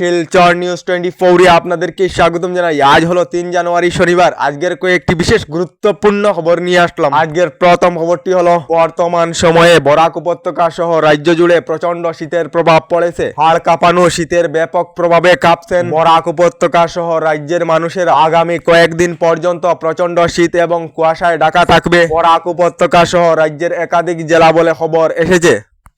Silchar news twenty ফোরে আপনাদেরকে স্বাগতম জানাই। আজ হলো তিন জানুয়ারি শনিবার। আজকের কয়েকটি বিশেষ গুরুত্বপূর্ণ খবর নিয়ে আসলাম। আজকের প্রথম খবরটি হলো, বর্তমান সময়ে বরাক উপত্যকা সহ রাজ্য জুড়ে প্রচণ্ড শীতের প্রভাব পড়েছে। হাড় কাঁপানো শীতের ব্যাপক প্রভাবে কাঁপছেন বরাক উপত্যকা সহ রাজ্যের মানুষের। আগামী কয়েকদিন পর্যন্ত প্রচণ্ড শীত এবং কুয়াশায় ঢাকা থাকবে। বরাক উপত্যকা সহ রাজ্যের একাধিক জেলা বলে খবর এসেছে।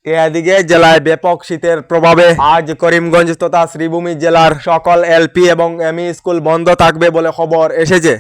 এদিকে জেলায় ব্যাপক শীতের প্রভাবে আজ করিমগঞ্জ তথা শ্রীভূমি জেলার সকল এলপি এবং এমই স্কুল বন্ধ থাকবে বলে খবর এসেছে।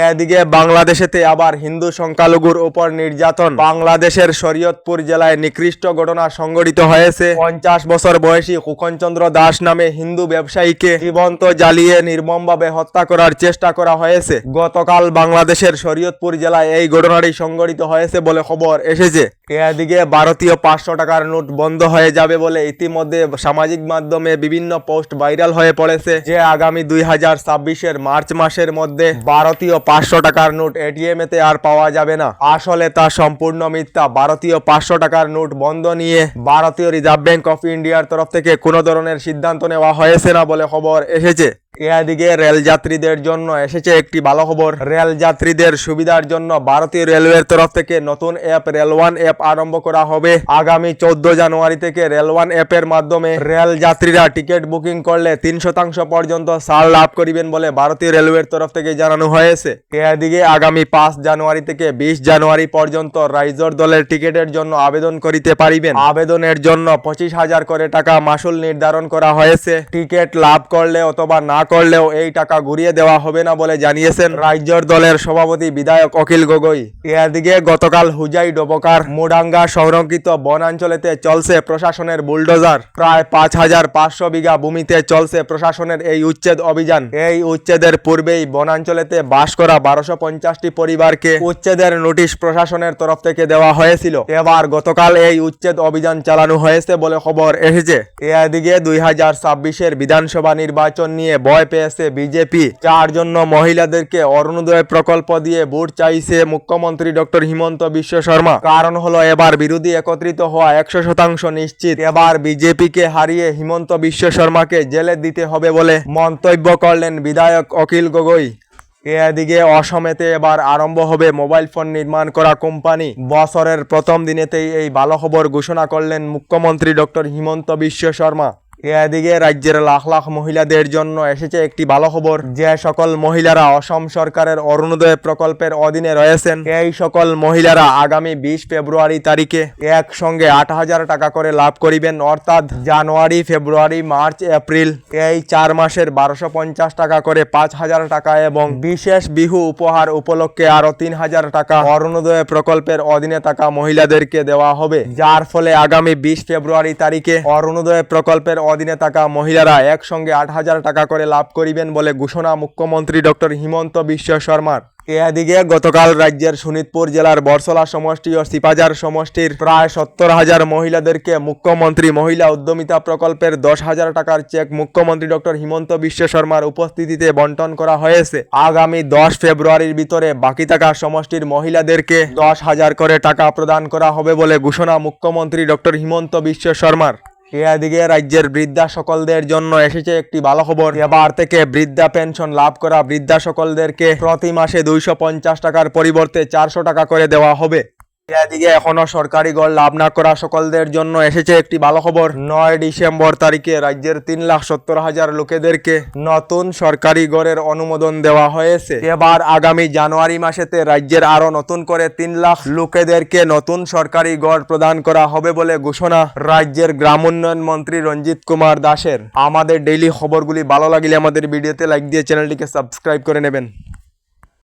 এদিকে বাংলাদেশেতে আবার হিন্দু সংখ্যালঘুর উপর নির্যাতন। বাংলাদেশের শরীয়তপুর জেলায় নিকৃষ্ট ঘটনা সংঘটিত হয়েছে। পঞ্চাশ বছর বয়সী হুকনচন্দ্র দাস নামে হিন্দু ব্যবসায়ীকে জীবন্ত জ্বালিয়ে নির্মমভাবে হত্যা করার চেষ্টা করা হয়েছে। গতকাল বাংলাদেশের শরীয়তপুর জেলায় এই ঘটনাটি সংঘটিত হয়েছে বলে খবর এসেছে। এদিকে ভারতীয় পাঁচশো টাকার নোট বন্ধ হয়ে যাবে বলে ইতিমধ্যে সামাজিক মাধ্যমে বিভিন্ন পোস্ট ভাইরাল হয়ে পড়েছে। যে আগামী দুই হাজার ছাব্বিশের মার্চ মাসের মধ্যে ভারতীয় পাঁচশো টাকার নোট এটিএম এতে আর পাওয়া যাবে না। আসলে তা সম্পূর্ণ মিথ্যা। ভারতীয় পাঁচশো টাকার নোট বন্ধ নিয়ে ভারতীয় রিজার্ভ ব্যাংক অফ ইন্ডিয়ার তরফ থেকে কোনো ধরনের সিদ্ধান্ত নেওয়া হয়েছে না বলে খবর এসেছে। এদিকে রেল যাত্রীদের জন্য এসেছে একটি ভালো খবর। রেল যাত্রীদের সুবিধার জন্য ভারতীয় রেলওয়ের তরফ থেকে নতুন অ্যাপ রেল ওয়ান অ্যাপ আরম্ভ করা হবে। আগামী চোদ্দ জানুয়ারি থেকে রেল ওয়ান অ্যাপের মাধ্যমে রেল যাত্রীরা টিকিট বুকিং করলে তিন শতাংশ পর্যন্ত ছাড় লাভ করিবেন বলে ভারতীয় রেলওয়ের তরফ থেকে জানানো হয়েছে। এদিকে আগামী পাঁচ জানুয়ারি থেকে বিশ জানুয়ারি পর্যন্ত রাইজর দলের টিকিটের জন্য আবেদন করিতে পারিবেন। আবেদনের জন্য পঁচিশ হাজার করে টাকা মাসুল নির্ধারণ করা হয়েছে। টিকিট লাভ করলে অথবা না করলেও এই টাকা ঘুরিয়ে দেওয়া হবে না বলে জানিয়েছেন রাজ্যর দলের সভাপতি বিধায়ক অখিল গগৈ। এদিকে গতকাল হুজাই ডোবকার মুডাঙ্গা সংরক্ষিত বনাঞ্চলেতে চলছে প্রশাসনের বুলডোজার। প্রায় পাঁচ হাজার পাঁচশো বিঘা ভূমিতে চলছে প্রশাসনের এই উচ্ছেদ অভিযান। এই উচ্ছেদের পূর্বেই বনাঞ্চলেতে বাস করা বারোশো পঞ্চাশটি পরিবারকে উচ্ছেদের নোটিশ প্রশাসনের তরফ থেকে দেওয়া হয়েছিল। এবার গতকাল এই উচ্ছেদ অভিযান চালানো হয়েছে বলে খবর এসেছে। এদিকে দুই হাজার ছাব্বিশের বিধানসভা নির্বাচন নিয়ে ভয় পেয়েছে বিজেপি। যার জন্য মহিলাদেরকে অরুণোদয় প্রকল্প দিয়ে ভোট চাইছে মুখ্যমন্ত্রী ডক্টর হিমন্ত বিশ্ব শর্মা। কারণ হলো এবার বিরোধী একত্রিত হওয়া একশো শতাংশ নিশ্চিত। এবার বিজেপিকে হারিয়ে হিমন্ত বিশ্ব শর্মাকে জেলে দিতে হবে বলে মন্তব্য করলেন বিধায়ক অখিল গগৈ। এদিকে অসমেতে এবার আরম্ভ হবে মোবাইল ফোন নির্মাণ করা কোম্পানি। বছরের প্রথম দিনেতেই এই ভালো খবর ঘোষণা করলেন মুখ্যমন্ত্রী ডক্টর হিমন্ত বিশ্ব শর্মা। এদিকে রাজ্যের লাখ লাখ মহিলাদের জন্য এসেছে একটি ভালো খবর। যে সকল মহিলারা অসম সরকারের অরুণোদয় প্রকল্পের অধীনে রয়েছেন, এই সকল মহিলারা আগামী বিশ ফেব্রুয়ারি তারিখে একসঙ্গে আট হাজার টাকা করে লাভ করিবেন, অর্থাৎ জানুয়ারি, ফেব্রুয়ারি, মার্চ, এপ্রিল এই চার মাসের বারোশো পঞ্চাশ টাকা করে পাঁচ হাজার টাকা এবং বিশেষ বিহু উপহার উপলক্ষে আরও তিন হাজার টাকা অরুণোদয় প্রকল্পের অধীনে থাকা মহিলাদেরকে দেওয়া হবে। যার ফলে আগামী বিশ ফেব্রুয়ারি তারিখে অরুণোদয় প্রকল্পের অধীনে থাকা মহিলারা একসঙ্গে আট হাজার টাকা করে লাভ করিবেন বলে ঘোষণা মুখ্যমন্ত্রী ডক্টর হিমন্ত বিশ্ব শর্মার। এদিকে গতকাল রাজ্যের শোনিতপুর জেলার বরসলা সমষ্টি ও সিপাজার সমষ্টির প্রায় সত্তর হাজার মহিলাদেরকে মুখ্যমন্ত্রী মহিলা উদ্যমিতা প্রকল্পের দশ হাজার টাকার চেক মুখ্যমন্ত্রী ডক্টর হিমন্ত বিশ্ব শর্মার উপস্থিতিতে বন্টন করা হয়েছে। আগামী দশ ফেব্রুয়ারির ভিতরে বাকি থাকা সমষ্টির মহিলাদেরকে দশ হাজার করে টাকা প্রদান করা হবে বলে ঘোষণা মুখ্যমন্ত্রী ডক্টর হিমন্ত বিশ্ব শর্মার। এদিকে রাজ্যের বৃদ্ধা সকলদের জন্য এসেছে একটি ভালো খবর। এবার থেকে বৃদ্ধা পেনশন লাভ করা বৃদ্ধা সকলদেরকে প্রতি মাসে দুইশো পঞ্চাশ টাকার পরিবর্তে চারশো টাকা করে দেওয়া হবে। এদিকে এখনও সরকারি গড় লাভ না করা সকলদের জন্য এসেছে একটি ভালো খবর। নয় ডিসেম্বর তারিখে রাজ্যের তিন লাখ সত্তর হাজার লোকেদেরকে নতুন সরকারি গড়ের অনুমোদন দেওয়া হয়েছে। এবার আগামী জানুয়ারি মাসেতে রাজ্যের আরও নতুন করে তিন লাখ লোকেদেরকে নতুন সরকারি গড় প্রদান করা হবে বলে ঘোষণা রাজ্যের গ্রাম উন্নয়ন মন্ত্রী রঞ্জিত কুমার দাসের। আমাদের ডেইলি খবরগুলি ভালো লাগলে আমাদের ভিডিওতে লাইক দিয়ে চ্যানেলটিকে সাবস্ক্রাইব করে নেবেন।